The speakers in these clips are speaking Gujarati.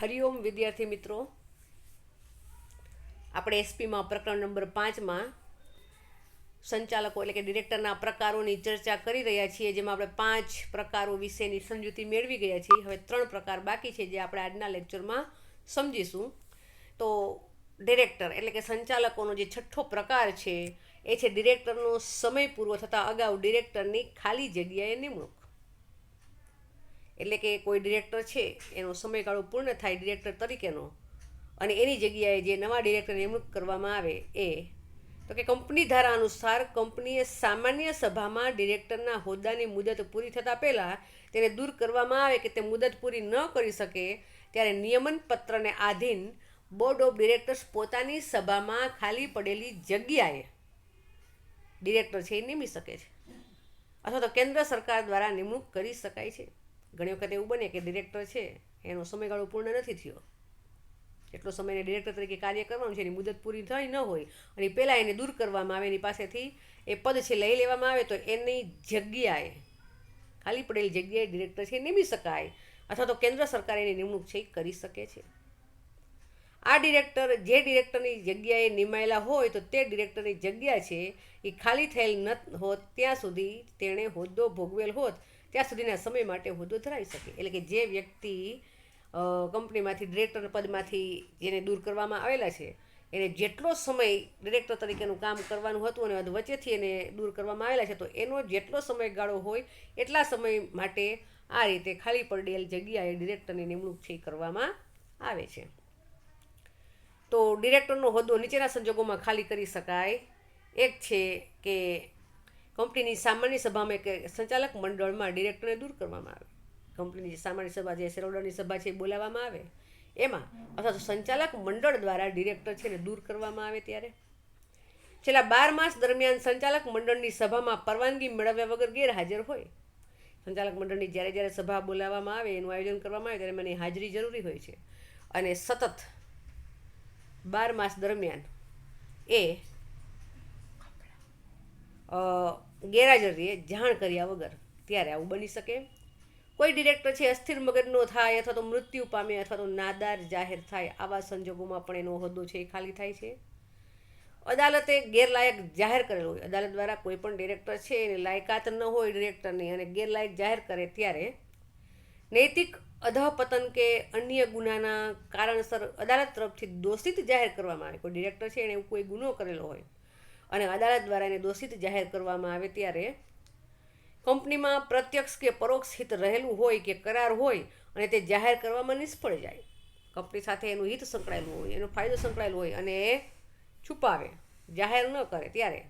હરિઓમ વિદ્યાર્થી મિત્રો, આપણે એસપીમાં પ્રકરણ નંબર પાંચમાં સંચાલકો એટલે કે ડિરેક્ટરના પ્રકારોની ચર્ચા કરી રહ્યા છીએ, જેમાં આપણે પાંચ પ્રકારો વિશેની સમજૂતી મેળવી ગયા છીએ. હવે ત્રણ પ્રકાર બાકી છે જે આપણે આજના લેક્ચરમાં સમજીશું. તો ડિરેક્ટર એટલે કે સંચાલકોનો જે છઠ્ઠો પ્રકાર છે, એ છે ડિરેક્ટરનો સમય પૂરો થતાં અગાઉ ડિરેક્ટરની ખાલી જગ્યાએ નિમણૂક. એટલે કે કોઈ ડિરેક્ટર છે, એનો સમયગાળો પૂર્ણ થાય ડિરેક્ટર તરીકેનો, અને એની જગ્યાએ જે નવા ડિરેક્ટર નિમણૂક કરવામાં આવે એ, તો કે કંપની ધારા અનુસાર કંપનીએ સામાન્ય સભામાં ડિરેક્ટરના હોદ્દાની મુદત પૂરી થતાં પહેલાં તેને દૂર કરવામાં આવે કે તે મુદત પૂરી ન કરી શકે, ત્યારે નિયમન પત્રને આધીન બોર્ડ ઓફ ડિરેક્ટર્સ પોતાની સભામાં ખાલી પડેલી જગ્યાએ ડિરેક્ટર છે એ નિમી શકે છે. અથવા તો કેન્દ્ર સરકાર દ્વારા નિમણૂક કરી શકાય છે. ઘણી વખત એવું બને કે ડિરેક્ટર છે, એનો સમયગાળો પૂર્ણ નથી થયો. એટલો સમય એને ડિરેક્ટર તરીકે કાર્ય કરવાનું છે, એની મુદત પૂરી થઈ ન હોય અને પહેલાં એને દૂર કરવામાં આવે, એની પાસેથી એ પદ છે લઈ લેવામાં આવે તો એની જગ્યાએ, ખાલી પડેલી જગ્યાએ ડિરેક્ટર છે નિમી શકાય અથવા તો કેન્દ્ર સરકાર એની નિમણૂક છે કરી શકે છે. આ ડિરેક્ટર જે ડિરેક્ટરની જગ્યાએ નિમાયેલા હોય તો તે ડિરેક્ટરની જગ્યા છે એ ખાલી થયેલ ન હોત, ત્યાં સુધી તેણે હોદ્દો ભોગવેલ હોત ત્યાં સુધીના સમય માટે હોદ્દો ધરાવી શકે. એટલે કે જે વ્યક્તિ કંપનીમાંથી ડિરેક્ટર પદમાંથી જેને દૂર કરવામાં આવેલા છે, એને જેટલો સમય ડિરેક્ટર તરીકેનું કામ કરવાનું હતું અને વચ્ચેથી એને દૂર કરવામાં આવેલા છે, તો એનો જેટલો સમયગાળો હોય, એટલા સમય માટે આ રીતે ખાલી પડેલ જગ્યાએ ડિરેક્ટરની નિમણૂક છે કરવામાં આવે છે. તો ડિરેક્ટરનો હોદ્દો નીચેના સંજોગોમાં ખાલી કરી શકાય. એક છે કે કંપનીની સામાન્ય સભામાં કે સંચાલક મંડળમાં ડિરેક્ટરને દૂર કરવામાં આવે. કંપનીની જે સામાન્ય સભા જે શેરહોલ્ડરની સભા છે એ બોલાવવામાં આવે. એમાં અથવા તો સંચાલક મંડળ દ્વારા ડિરેક્ટર છે ને દૂર કરવામાં આવે ત્યારે. છેલ્લા બાર માસ દરમિયાન સંચાલક મંડળની સભામાં પરવાનગી મેળવ્યા વગર ગેરહાજર હોય. સંચાલક મંડળની જ્યારે જ્યારે સભા બોલાવવામાં આવે, એનું આયોજન કરવામાં આવે, ત્યારે મને હાજરી જરૂરી હોય છે. અને સતત બાર માસ દરમિયાન એ અ, ગેરહાજર રહે જાણ કર્યા વગર ત્યારે આવું બની શકે. કોઈ ડિરેક્ટર છે અસ્થિર મગજનો થાય અથવા તો મૃત્યુ પામે અથવા તો નાદાર જાહેર થાય આવા સંજોગોમાં પણ એનો હોદ્દો છે એ ખાલી થાય છે. અદાલતે ગેરલાયક જાહેર કરેલો હોય. અદાલત દ્વારા કોઈ પણ ડિરેક્ટર છે એને લાયકાત ન હોય ડિરેક્ટરની અને ગેરલાયક જાહેર કરે ત્યારે નૈતિક અધપતન કે અન્ય ગુનાના કારણસર અદાલત તરફથી દોષિત જાહેર કરવામાં આવે. કોઈ ડિરેક્ટર છે એણે એવું કોઈ ગુનો કરેલો હોય અને અદાલત દ્વારા એને દોષિત જાહેર કરવામાં આવે ત્યારે કંપનીમાં પ્રત્યક્ષ કે પરોક્ષ હિત રહેલું હોય કે કરાર હોય અને તે જાહેર કરવામાં નિષ્ફળ જાય. કંપની સાથે એનું હિત સંકળાયેલું હોય, એનો ફાયદો સંકળાયેલો હોય અને એ છુપાવે, જાહેર ન કરે ત્યારે.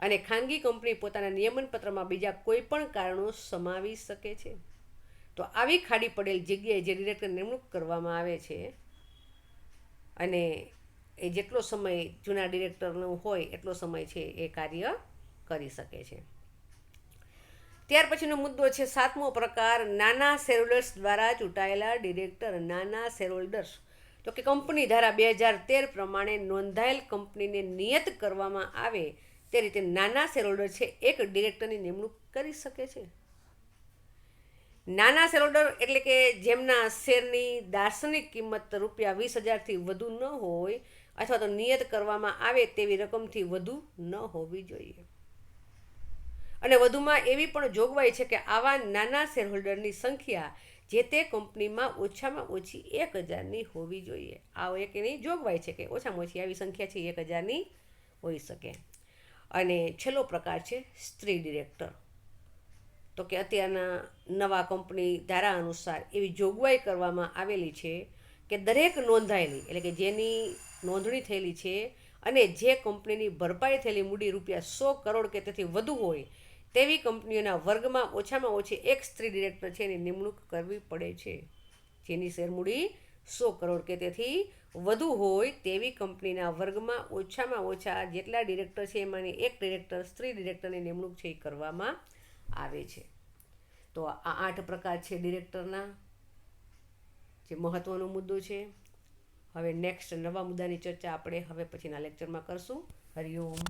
અને ખાનગી કંપની પોતાના નિયમન પત્રમાં બીજા કોઈ પણ કારણો સમાવી શકે છે. તો આવી ખાડી પડેલ જગ્યાએ જે ડિરેક્ટર નિમણૂક કરવામાં આવે છે અને એ જેટલો સમય જૂના ડિરેક્ટરનો હોય, એટલો સમય છે એ કાર્ય કરી શકે છે. ત્યાર પછીનો મુદ્દો છે સાતમો પ્રકાર, નાના શેરહોલ્ડર્સ દ્વારા ચૂંટાયેલા ડિરેક્ટર, નાના શેરહોલ્ડર્સ તો કે કંપની ધારા બે હજાર તેર પ્રમાણે નોંધાયેલ કંપનીને નિયત કરવામાં આવે તે રીતે નાના શેરહોલ્ડર છે એક ડિરેક્ટરની નિમણૂક કરી શકે છે. નાના શેરહોલ્ડર એટલે કે જેમના શેરની દાર્શનિક કિંમત રૂપિયા વીસ હજારથી વધુ ન હોય અથવા તો નિયત કરવામાં આવે તેવી રકમથી વધુ ન હોવી જોઈએ. અને વધુમાં એવી પણ જોગવાઈ છે કે આવા નાના શેરહોલ્ડરની સંખ્યા જે તે કંપનીમાં ઓછામાં ઓછી એક હજારની હોવી જોઈએ. આ એક એની જોગવાઈ છે કે ઓછામાં ઓછી આવી સંખ્યા છે એક હજારની હોઈ શકે. અને છેલ્લો પ્રકાર છે સ્ત્રી ડિરેક્ટર તો કે અત્યારના નવા કંપની ધારા અનુસાર એવી જોગવાઈ કરવામાં આવેલી છે કે દરેક નોંધાયેલી, એટલે કે જેની નોંધણી થયેલી છે અને જે કંપનીની ભરપાઈ થયેલી મૂડી રૂપિયા સો કરોડ કે તેથી વધુ હોય, તેવી કંપનીઓના વર્ગમાં ઓછામાં ઓછી એક સ્ત્રી ડિરેક્ટર છે એની નિમણૂક કરવી પડે છે. જેની શેરમૂડી સો કરોડ કે તેથી વધુ હોય, તેવી કંપનીના વર્ગમાં ઓછામાં ઓછા જેટલા ડિરેક્ટર છે એમાંની એક ડિરેક્ટર સ્ત્રી ડિરેક્ટરની નિમણૂક છે એ કરવામાં આવે છે. તો આ આઠ પ્રકાર છે ડિરેક્ટરના જે મહત્ત્વનો મુદ્દો છે. હવે નેક્સ્ટ નવા મુદ્દાની ચર્ચા આપણે હવે પછીના લેક્ચરમાં કરશું. હરિઓમ